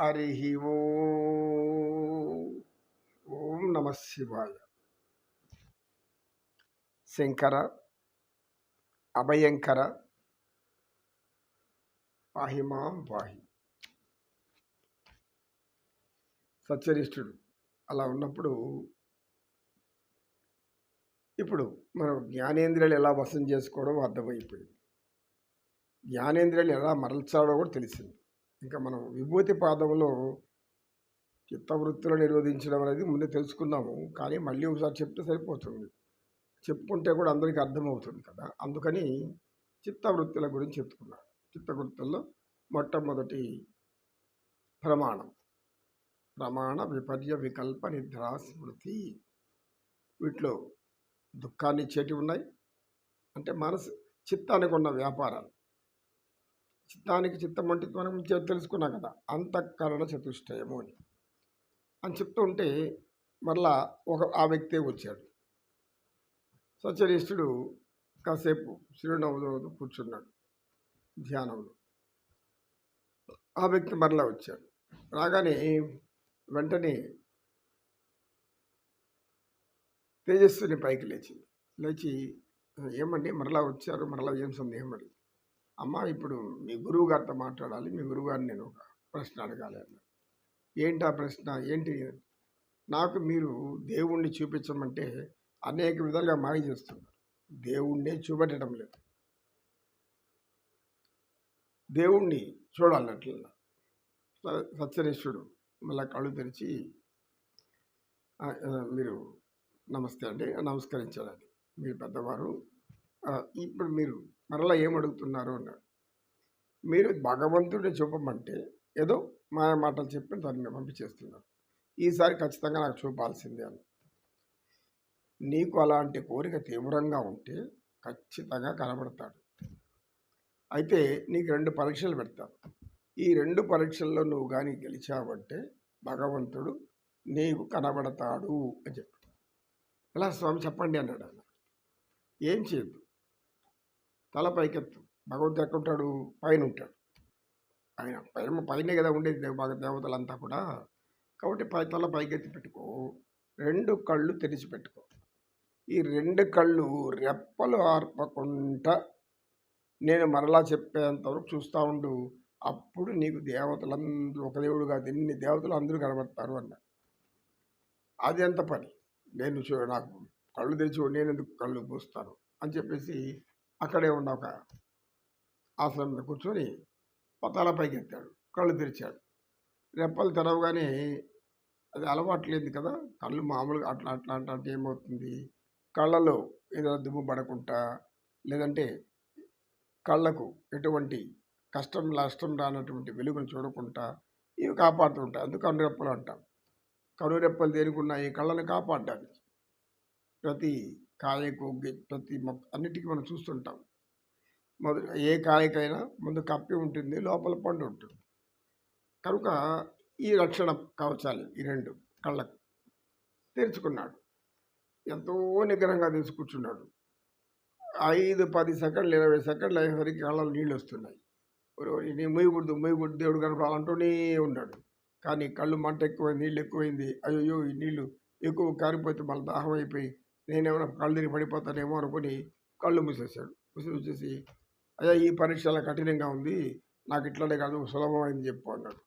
హరి ఓం. ఓం నమ శివాయ. శంకర అభయంకర పాహిమాం పాహి సత్యనిష్ఠుడు అలా ఉన్నప్పుడు ఇప్పుడు మనం జ్ఞానేంద్రియాలు ఎలా వసం చేసుకోవడం అర్థమైపోయింది. జ్ఞానేంద్రియాలు ఎలా మరల్చాడో కూడా తెలిసింది. ఇంకా మనం విభూతి పాదంలో చిత్తవృత్తులు నిరోధించడం అనేది ముందే తెలుసుకున్నాము. కానీ మళ్ళీ ఒకసారి చెప్తే సరిపోతుంది. చెప్పుకుంటే కూడా అందరికీ అర్థమవుతుంది కదా. అందుకని చిత్తవృత్తుల గురించి చెప్పుకున్నాను చిత్తవృత్తుల్లో మొట్టమొదటి ప్రమాణం. ప్రమాణ విపర్య వికల్ప నిద్రా స్మృతి. వీటిలో దుఃఖాన్ని ఇచ్చేటివి ఉన్నాయి. అంటే మనసు చిత్తానికి ఉన్న వ్యాపారాలు. చిత్తానికి చిత్తం అంటే మనం తెలుసుకున్నాం కదా అంతఃకరణ చతుష్టయము అని. అని చెప్తుంటే మరలా ఒక ఆ వ్యక్తే వచ్చాడు. సత్యనిష్ఠుడు కాసేపు చిరునవ్వులో కూర్చున్నాడు ధ్యానంలో. ఆ వ్యక్తి మరలా వచ్చాడు. రాగానే వెంటనే తేజస్సుని పైకి లేచింది. లేచి ఏమండి మరలా వచ్చారు? మరలా ఏం సందేహం అడిగింది అమ్మ ఇప్పుడు మీ గురువు గారితో మాట్లాడాలి మీ గురువు గారిని నేను ఒక ప్రశ్న అడగాలి అన్న ఏంటి ఆ ప్రశ్న? ఏంటి? నాకు మీరు దేవుణ్ణి చూపించమంటే అనేక విధాలుగా మాయ చేస్తున్నారు. దేవుణ్ణే చూపెట్టడం లేదు. దేవుణ్ణి చూడాలన్నట్లు సత్యనేశ్వరుడు మళ్ళీ కళ్ళు తెరిచి మీరు నమస్తే అండి నమస్కరించాలండి మీరు పెద్దవారు ఇప్పుడు మీరు మరలా ఏమడుగుతున్నారు అన్నాడు. మీరు భగవంతుడిని చూపమంటే ఏదో మాయ మాటలు చెప్పి దాన్ని పంపించేస్తున్నారు. ఈసారి ఖచ్చితంగా నాకు చూపాల్సిందే అన్న నీకు అలాంటి కోరిక తీవ్రంగా ఉంటే ఖచ్చితంగా కనబడతాడు. అయితే నీకు రెండు పరీక్షలు పెడతాను. ఈ రెండు పరీక్షల్లో నువ్వు కానీ గెలిచావంటే భగవంతుడు నీకు కనబడతాడు అని చెప్పాడు ఇలా స్వామి చెప్పండి అన్నాడు ఆయన. ఏం చేయదు తల పైకెత్తు. భగవంతుడు ఎక్కడ ఉంటాడు పైన ఉంటాడు ఆయన పైన పైనే కదా ఉండేది దేవతలంతా కూడా. కాబట్టి పై తల పైకెత్తి పెట్టుకో. రెండు కళ్ళు తెరిచి పెట్టుకో. ఈ రెండు కళ్ళు రెప్పలు ఆర్పకుండా నేను మరలా చెప్పేంతవరకు చూస్తూ ఉండు. అప్పుడు నీకు దేవతలందరూ ఒక దేవుడు కాదు ఎన్ని దేవతలు అందరూ కనబడతారు అన్నారు అది ఎంత పని? నేను చూ నాకు కళ్ళు తెరిచి నేను ఎందుకు కళ్ళు పూస్తాను అని చెప్పేసి అక్కడే ఉన్న ఒక ఆశ్రమం మీద కూర్చొని పతాల పైకి ఎత్తాడు కళ్ళు తెరిచాడు. రెప్పలు తెరవగానే అది అలవాటు లేదు కదా కళ్ళు మామూలుగా అట్లా అట్లా అట్లా అంటే ఏమవుతుంది? కళ్ళలో ఏదో దుమ్ము పడకుండా లేదంటే కళ్ళకు ఎటువంటి కష్టం నష్టం రానటువంటి వెలుగును చూడకుండా ఇవి కాపాడుతూ ఉంటాయి. అందుకు కనురెప్పలు అంటాం. కనురెప్పలు దేనికి ఉన్నాయి? కళ్ళని కాపాడడానికి. ప్రతి కాయకు ప్రతి మొక్క అన్నిటికీ మనం చూస్తుంటాం. మొదలు ఏ కాయకైనా ముందు కప్పి ఉంటుంది లోపల పండు ఉంటుంది. కనుక ఈ రక్షణ కవచాలు ఈ రెండు కళ్ళకు. తెరుచుకున్నాడు. ఎంతో నిగ్రహంగా తీసుకూర్చున్నాడు ఐదు పది సెకండ్లు ఇరవై సెకండ్లు అయ్యేసరికి కళ్ళలో నీళ్ళు వస్తున్నాయి. నేను మొయ్యకూడదు మొయ్యకూడదు దేవుడు కనపడాలంటూనే ఉన్నాడు. కానీ కళ్ళు మంట ఎక్కువైంది నీళ్ళు ఎక్కువైంది. అయ్యో ఈ నీళ్ళు ఎక్కువ కారిపోతే మళ్ళీ దాహం అయిపోయి నేనేమైనా కళ్ళు తిరిగి పడిపోతానేమో అనుకుని కళ్ళు మూసేశాడు. మూసి వచ్చేసి అయ్యా ఈ పరీక్ష చాలా కఠినంగా ఉంది. నాకు ఇట్లనే కాదు సులభమైంది చెప్పు అన్నాడు.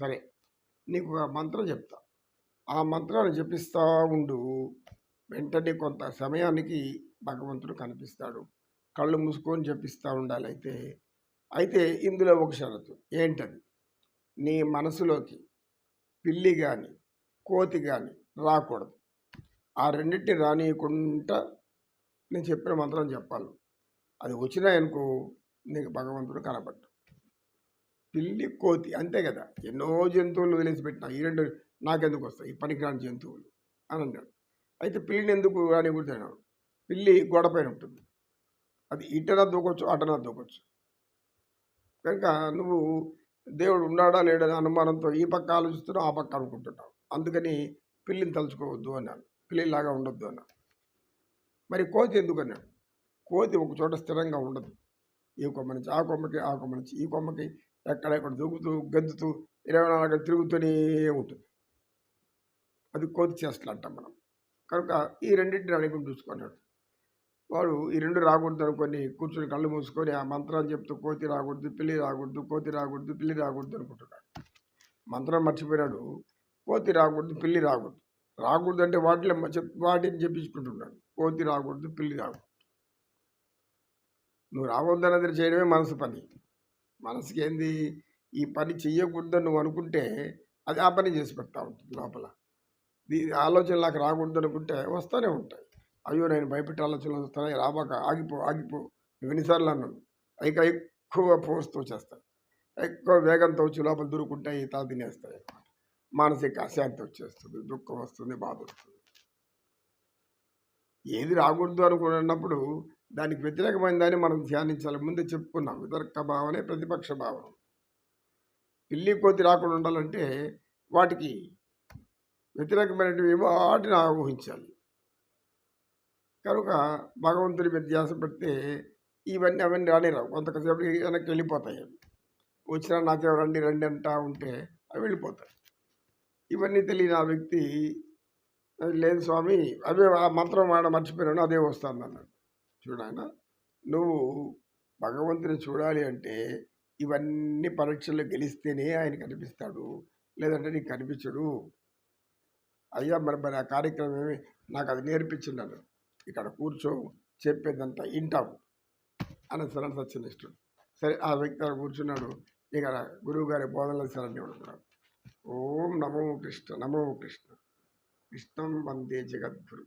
సరే నీకు ఒక మంత్రం చెప్తా. ఆ మంత్రాన్ని జపిస్తూ ఉండు. వెంటనే కొంత సమయానికి భగవంతుడు కనిపిస్తాడు. కళ్ళు మూసుకొని జపిస్తూ ఉండాలి అయితే. అయితే ఇందులో ఒక షరతు. ఏంటది? నీ మనసులోకి పిల్లి కానీ కోతి కానీ రాకూడదు. ఆ రెండింటిని రానియకుండా నేను చెప్పిన మంత్రం చెప్పాలి. అది వచ్చినాయనుకో నీకు భగవంతుడు కనబడ్డు పిల్లి కోతి అంతే కదా. ఎన్నో జంతువులు వదిలేసి పెట్టిన ఈ రెండు నాకెందుకు వస్తాయి? ఈ పనికిరాని జంతువులు అని అన్నాడు. అయితే పిల్లిని ఎందుకు రాని కూడా పిల్లి గోడపైన ఉంటుంది. అది ఇటనా దూకొచ్చు అటనా దూకొచ్చు. కనుక నువ్వు దేవుడు ఉన్నాడా లేడని అనుమానంతో ఈ పక్క ఆలోచిస్తున్నావు ఆ పక్క అనుకుంటున్నావు అందుకని పిల్లిని తలుచుకోవద్దు అన్నాను పిల్లిలాగా ఉండొద్దు అన్న. మరి కోతి ఎందుకు అన్నాడు కోతి ఒక చోట స్థిరంగా ఉండదు. ఈ కొమ్మ నుంచి ఆ కొమ్మకి ఆ కొమ్మ నుంచి ఈ కొమ్మకి ఎక్కడెక్కడ దూకుతూ గద్దుతూ ఇరవై నాలుగు తిరుగుతూనే ఉంటుంది. అది కోతి చేష్టలు అంటాం మనం. కనుక ఈ రెండింటిని అనుకుని చూసుకున్నాడు. వాడు ఈ రెండు రాకూడదు అనుకొని కూర్చొని కళ్ళు మూసుకొని ఆ మంత్రాన్ని చెప్తూ కోతి రాకూడదు పిల్లి రాకూడదు కోతి రాకూడదు పిల్లి రాకూడదు అనుకుంటున్నాడు. మంత్రం మర్చిపోయినాడు. కోతి రాకూడదు పిల్లి రాకూడదు. రాకూడదు అంటే వాటిలో మంచి వాటిని చెప్పించుకుంటున్నాడు. కోతి రాకూడదు పిల్లి రాకూడదు. నువ్వు రావద్దు అన్నది చేయడమే మనసు పని. మనసుకి ఏంది ఈ పని చెయ్యకూడదని నువ్వు అనుకుంటే అది ఆ పని చేసి పెడతా ఉంటుంది లోపల. దీ ఆలోచన నాకు రాకూడదు అనుకుంటే వస్తూనే ఉంటాయి. అయ్యో నేను భయపెట్టే ఆలోచనలు వస్తాయి. రాబాక ఆగిపో ఆగిపో. ఎన్నిసార్లు అన్నాను? అయితే ఎక్కువ ఫోర్స్తో చేస్తాయి. ఎక్కువ వేగంతో వచ్చి లోపల దూరుకుంటాయి తల తినేస్తాయి. మానసిక అశాంతి వచ్చేస్తుంది దుఃఖం వస్తుంది బాధ వస్తుంది. ఏది రాకూడదు అనుకున్నప్పుడు దానికి వ్యతిరేకమైన దాన్ని మనం ధ్యానించాలి. ముందే చెప్పుకున్నాం వితర్క భావనే ప్రతిపక్ష భావం పిల్లి కోతి రాకుండా ఉండాలంటే వాటికి వ్యతిరేకమైనటువంటి వాటిని ఊహించాలి కనుక భగవంతుడి మీద ధ్యాస పెడితే ఇవన్నీ అవన్నీ రానిరావు కొంతసేపటికి వెనక్కి వెళ్ళిపోతాయి వచ్చినా నాతో రండి రండి అంటా ఉంటే అవి వెళ్ళిపోతాయి. ఇవన్నీ తెలియని ఆ వ్యక్తి లేదు స్వామి అవే ఆ మంత్రం వాడ మర్చిపోయాను అదే వస్తుంది అన్నాడు. చూడాయన నువ్వు భగవంతుని చూడాలి అంటే ఇవన్నీ పరీక్షలు గెలిస్తేనే ఆయన కనిపిస్తాడు లేదంటే నీకు కనిపించడు. అయ్యా మరి మరి ఆ కార్యక్రమం ఏమి నాకు అది నేర్పించినాను ఇక్కడ కూర్చో చెప్పేదంతా వింటావు అని సరే సత్యనిష్ఠుడు. సరే ఆ వ్యక్తి కూర్చున్నాడు. ఇక్కడ గురువు గారి బోధనలు సరే అనుకున్నాడు ఓం నమో కృష్ణ నమో కృష్ణ. కృష్ణం వందే జగద్గురు.